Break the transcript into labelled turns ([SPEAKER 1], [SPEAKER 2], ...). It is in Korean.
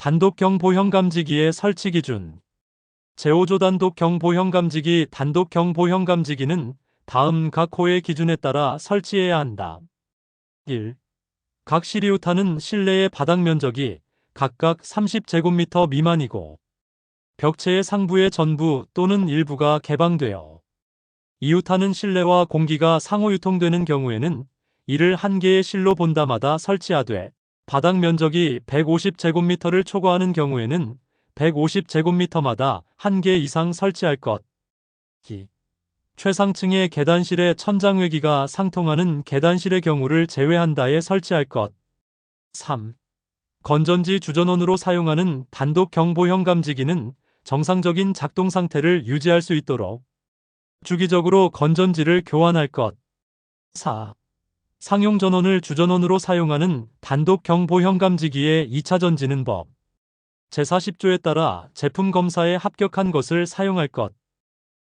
[SPEAKER 1] 단독 경보형 감지기의 설치 기준 제5조 단독 경보형 감지기 단독 경보형 감지기는 다음 각 호의 기준에 따라 설치해야 한다. 1. 각 시리우타는 실내의 바닥 면적이 각각 30제곱미터 미만이고 벽체의 상부의 전부 또는 일부가 개방되어 이웃하는 실내와 공기가 상호 유통되는 경우에는 이를 한 개의 실로 본다마다 설치하되 바닥 면적이 150제곱미터를 초과하는 경우에는 150제곱미터마다 한 개 이상 설치할 것. 2. 최상층의 계단실의 천장 외기가 상통하는 계단실의 경우를 제외한다에 설치할 것. 3. 건전지 주전원으로 사용하는 단독 경보형 감지기는 정상적인 작동 상태를 유지할 수 있도록 주기적으로 건전지를 교환할 것. 4. 상용 전원을 주전원으로 사용하는 단독 경보형 감지기의 2차 전지는 법. 제40조에 따라 제품 검사에 합격한 것을 사용할 것.